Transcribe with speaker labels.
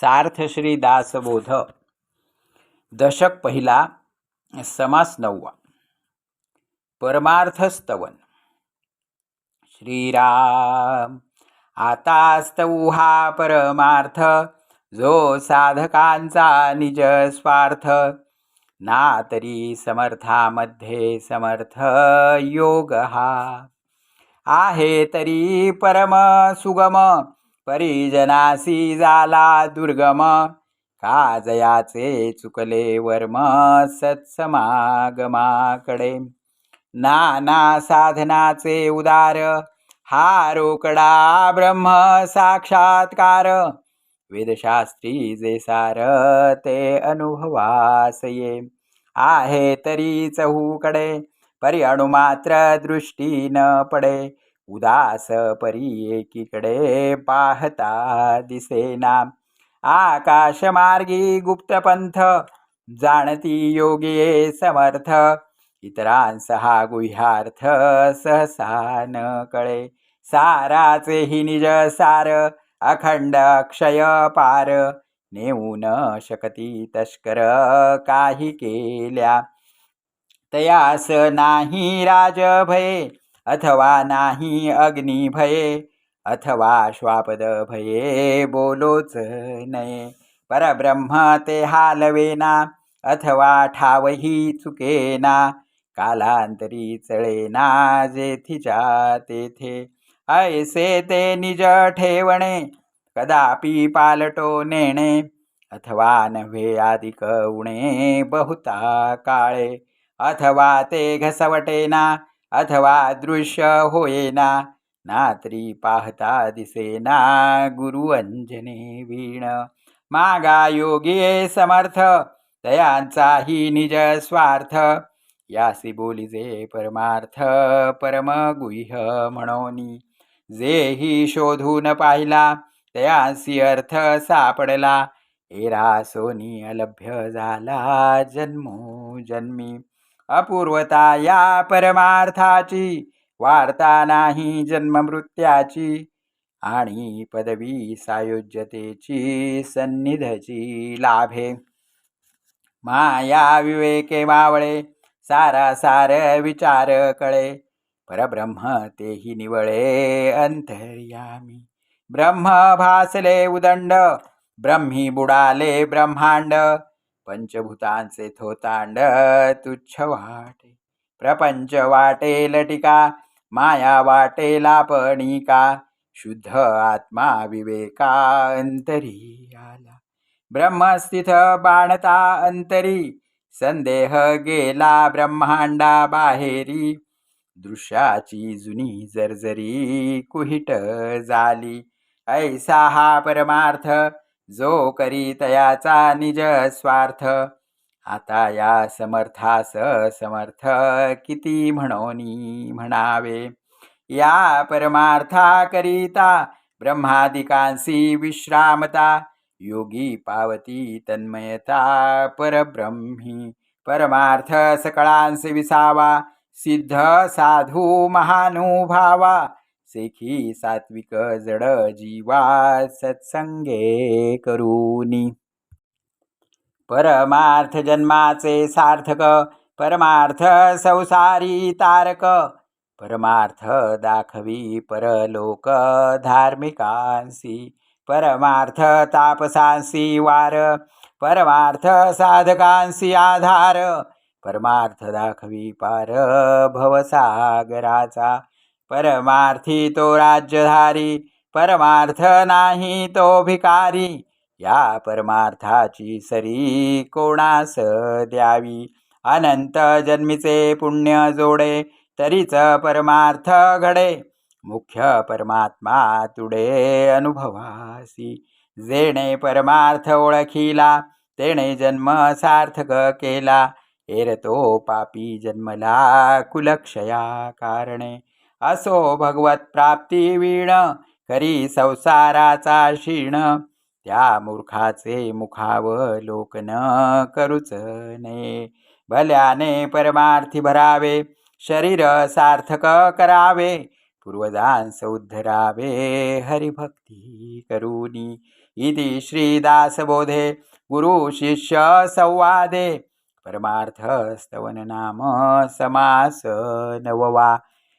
Speaker 1: सार्थ श्री दासबोध. दशक पहिला समास नववा परमार्थस्तवन. श्रीराम आतास्तऊ हा परमार्थ जो साधकांचा निज स्वार्थ ना तरी समर्थामध्ये समर्थ योग हा. आहे तरी परम सुगम परिजनासी झाला दुर्गम. काजयाचे चुकले वर्म सत्समागमाकडे. नाना साधनाचे उदार हा रोकडा ब्रह्म साक्षात्कार. वेदशास्त्री जे सार ते अनुभवास ये आहे तरी चहूकडे परी अणुमात्र दृष्टी न पडे. उदास परी एकीकडे पाहता दिसेना आकाशमार्गी गुप्तपंथ जाणती योगी समर्थ इतरांस हा गुह्यार्थ सहसा न कळे. साराचे हि निज सार अखंड अक्षय पार नेऊ न शकती तस्कर काही केल्या. तयास नाही राज भये अथवा नाही अग्नी भये अथवा श्वापद भये बोलोच नये. परब्रह्म ते हालवेना अथवा ठावही चुकेना कालांतरी चळेना जेथीच्या तेथे. ऐसे ते निज ठेवणे कदापि पालटो नेणे अथवा नव्हे अधिक उणे बहुता काळे अथवा ते घसवटेना अथवा दृश्य होयेना नात्री पाहता दिसेना गुरु अंजने वीण. मागा योगी समर्थ तयांचाही निज स्वार्थ. यासी बोलिजे परमार्थ परम गुह्य म्हणोनी. जेही शोधून पाहिला तयासी अर्थ सापडला. एरा सोनी अलभ्य झाला जन्मो जन्मी. अपूर्वता या परमार्थाची. वार्ता नाही जन्ममृत्याची. आणि पदवी सायोज्यतेची सन्निधची लाभे. माया विवेके मावळे सारा सार विचार कळे. परब्रह्म तेही निवळे अंतर्यामी. ब्रह्म भासले उदंड ब्रह्मी बुडाले ब्रह्मांड. पंचभूतांचे थोतांड तुच्छ वाटे. प्रपंच वाटे लटिका माया वाटे लापणिका शुद्ध आत्मा विवेका अंतरी आला ब्रह्मस्थित बाणता अंतरी संदेह गेला ब्रह्मांडा बाहेरी. दृश्याची जुनी जर्जरी कुहिट झाली ऐसा हा परमार्थ जो करी तयाचा निज स्वार्थ आता या समर्थास समर्थ किती म्हणोनी म्हणावे. या परमार्था करिता ब्रह्मादिकांसी विश्रामता योगी पावती तन्मयता परब्रह्मी. परमार्थ सकळांस विसावा सिद्ध साधू महानुभावा सेखी सात्विक जड जीवा सत्संगे करूनी. परमार्थ जन्माचे सार्थक परमार्थ संसारी तारक परमार्थ दाखवी परलोक धार्मिकांसी परमार्थ तापसांसी वार परमार्थ साधकांसी आधार परमार्थ दाखवी पार भवसागराचा परमार्थी तो राज्यधारी परमार्थ नाही तो भिकारी. या परमार्थाची सरी कोणास द्यावी? अनंत जन्मीचे पुण्य जोडे तरीच परमार्थ घडे. मुख्य परमात्मा तुडे अनुभवासी. जेणे परमार्थ ओळखीला तेणे जन्म सार्थक केला. एरतो पापी जन्मला कुलक्षया कारणे. असो भगवत प्राप्ती वीण करी संसाराचा क्षीण. त्या मूर्खाचे मुखावलोकन करूच नये भल्याने परमार्थी भरावे शरीर सार्थक करावे. पूर्वजांस उद्धरावे हरिभक्ती करूनी. इति श्रीदासबोधे गुरुशिष्यसंवादे परमार्थस्तवन नाम समास नववा.